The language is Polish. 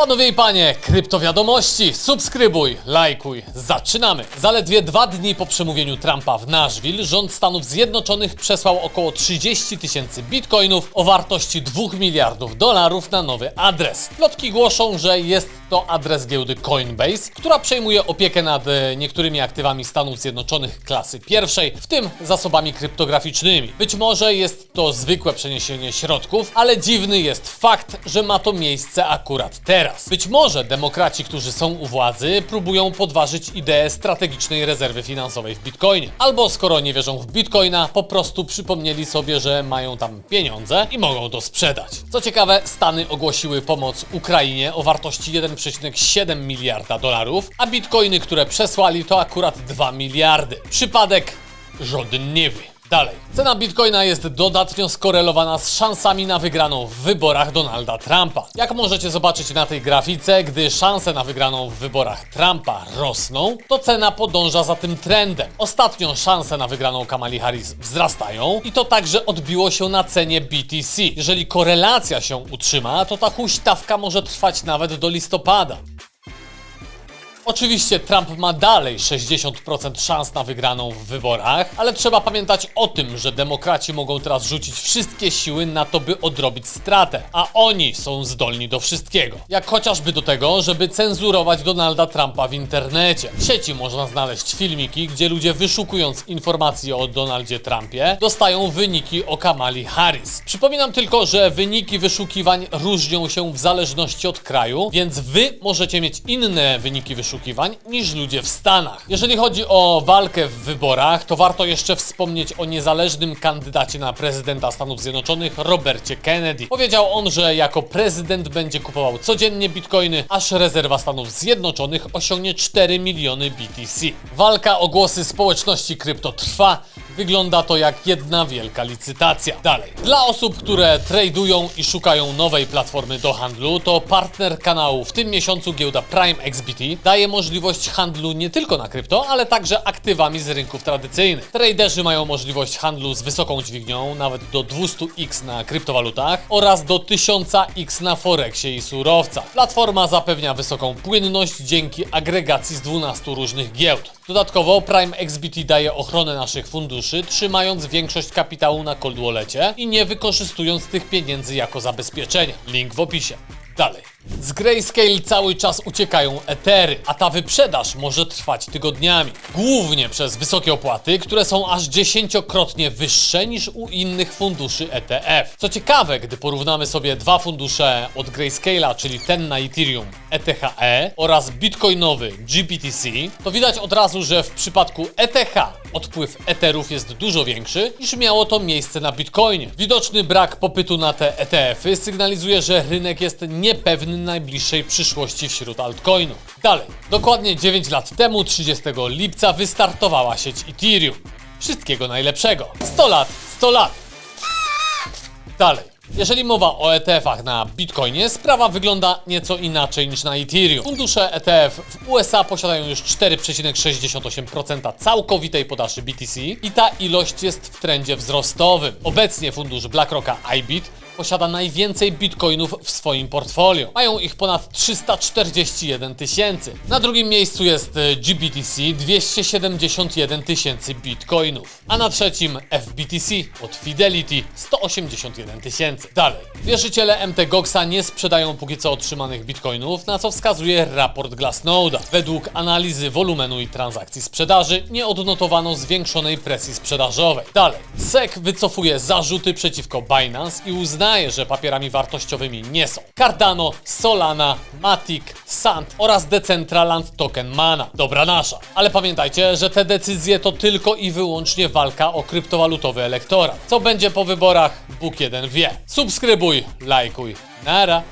Panowie i panie, kryptowiadomości, subskrybuj, lajkuj, zaczynamy. Zaledwie dwa dni po przemówieniu Trumpa w Nashville rząd Stanów Zjednoczonych przesłał około 30 tysięcy bitcoinów o wartości 2 miliardów dolarów na nowy adres. Plotki głoszą, że jest to adres giełdy Coinbase, która przejmuje opiekę nad e, niektórymi aktywami Stanów Zjednoczonych klasy pierwszej, w tym zasobami kryptograficznymi. Być może jest to zwykłe przeniesienie środków, ale dziwny jest fakt, że ma to miejsce akurat teraz. Być może demokraci, którzy są u władzy, próbują podważyć ideę strategicznej rezerwy finansowej w Bitcoinie. Albo skoro nie wierzą w Bitcoina, po prostu przypomnieli sobie, że mają tam pieniądze i mogą to sprzedać. Co ciekawe, Stany ogłosiły pomoc Ukrainie o wartości 1,7 miliarda dolarów, a bitcoiny, które przesłali, to akurat 2 miliardy. Przypadek żądliwy. Dalej. Cena bitcoina jest dodatnio skorelowana z szansami na wygraną w wyborach Donalda Trumpa. Jak możecie zobaczyć na tej grafice, gdy szanse na wygraną w wyborach Trumpa rosną, to cena podąża za tym trendem. Ostatnio szanse na wygraną Kamali Harris wzrastają i to także odbiło się na cenie BTC. Jeżeli korelacja się utrzyma, to ta huśtawka może trwać nawet do listopada. Oczywiście Trump ma dalej 60% szans na wygraną w wyborach, ale trzeba pamiętać o tym, że demokraci mogą teraz rzucić wszystkie siły na to, by odrobić stratę, a oni są zdolni do wszystkiego. Jak chociażby do tego, żeby cenzurować Donalda Trumpa w internecie. W sieci można znaleźć filmiki, gdzie ludzie wyszukując informacje o Donaldzie Trumpie, dostają wyniki o Kamali Harris. Przypominam tylko, że wyniki wyszukiwań różnią się w zależności od kraju, więc wy możecie mieć inne wyniki wyszukiwań niż ludzie w Stanach. Jeżeli chodzi o walkę w wyborach, to warto jeszcze wspomnieć o niezależnym kandydacie na prezydenta Stanów Zjednoczonych, Robercie Kennedy. Powiedział on, że jako prezydent będzie kupował codziennie bitcoiny, aż rezerwa Stanów Zjednoczonych osiągnie 4 miliony BTC. Walka o głosy społeczności krypto trwa. Wygląda to jak jedna wielka licytacja. Dalej. Dla osób, które tradują i szukają nowej platformy do handlu, to partner kanału w tym miesiącu giełda Prime XBT daje możliwość handlu nie tylko na krypto, ale także aktywami z rynków tradycyjnych. Traderzy mają możliwość handlu z wysoką dźwignią, nawet do 200x na kryptowalutach oraz do 1000x na forexie i surowcach. Platforma zapewnia wysoką płynność dzięki agregacji z 12 różnych giełd. Dodatkowo Prime XBT daje ochronę naszych funduszy, trzymając większość kapitału na cold wallecie i nie wykorzystując tych pieniędzy jako zabezpieczenia. Link w opisie. Dalej. Z Grayscale cały czas uciekają etery, a ta wyprzedaż może trwać tygodniami. Głównie przez wysokie opłaty, które są aż dziesięciokrotnie wyższe niż u innych funduszy ETF. Co ciekawe, gdy porównamy sobie dwa fundusze od Grayscale'a, czyli ten na Ethereum ETHE oraz bitcoinowy GBTC, to widać od razu, że w przypadku ETH odpływ eterów jest dużo większy niż miało to miejsce na Bitcoinie. Widoczny brak popytu na te ETF-y sygnalizuje, że rynek jest niepewny najbliższej przyszłości wśród altcoinów. Dalej, dokładnie 9 lat temu, 30 lipca, wystartowała sieć Ethereum. Wszystkiego najlepszego. 100 lat, 100 lat. Dalej. Jeżeli mowa o ETF-ach na Bitcoinie, sprawa wygląda nieco inaczej niż na Ethereum. Fundusze ETF w USA posiadają już 4,68% całkowitej podaży BTC i ta ilość jest w trendzie wzrostowym. Obecnie fundusz BlackRocka IBIT posiada najwięcej bitcoinów w swoim portfolio. Mają ich ponad 341 tysięcy. Na drugim miejscu jest e, GBTC 271 tysięcy bitcoinów, a na trzecim FBTC od Fidelity 181 tysięcy. Dalej. Wierzyciele MT Goxa nie sprzedają póki co otrzymanych bitcoinów, na co wskazuje raport Glassnode'a. Według analizy wolumenu i transakcji sprzedaży nie odnotowano zwiększonej presji sprzedażowej. Dalej. SEC wycofuje zarzuty przeciwko Binance i uznaje, że papierami wartościowymi nie są. Cardano, Solana, Matic, Sand oraz Decentraland Token Mana. Dobra nasza. Ale pamiętajcie, że te decyzje to tylko i wyłącznie walka o kryptowalutowy elektorat. Co będzie po wyborach, Bóg jeden wie. Subskrybuj, lajkuj. Nara.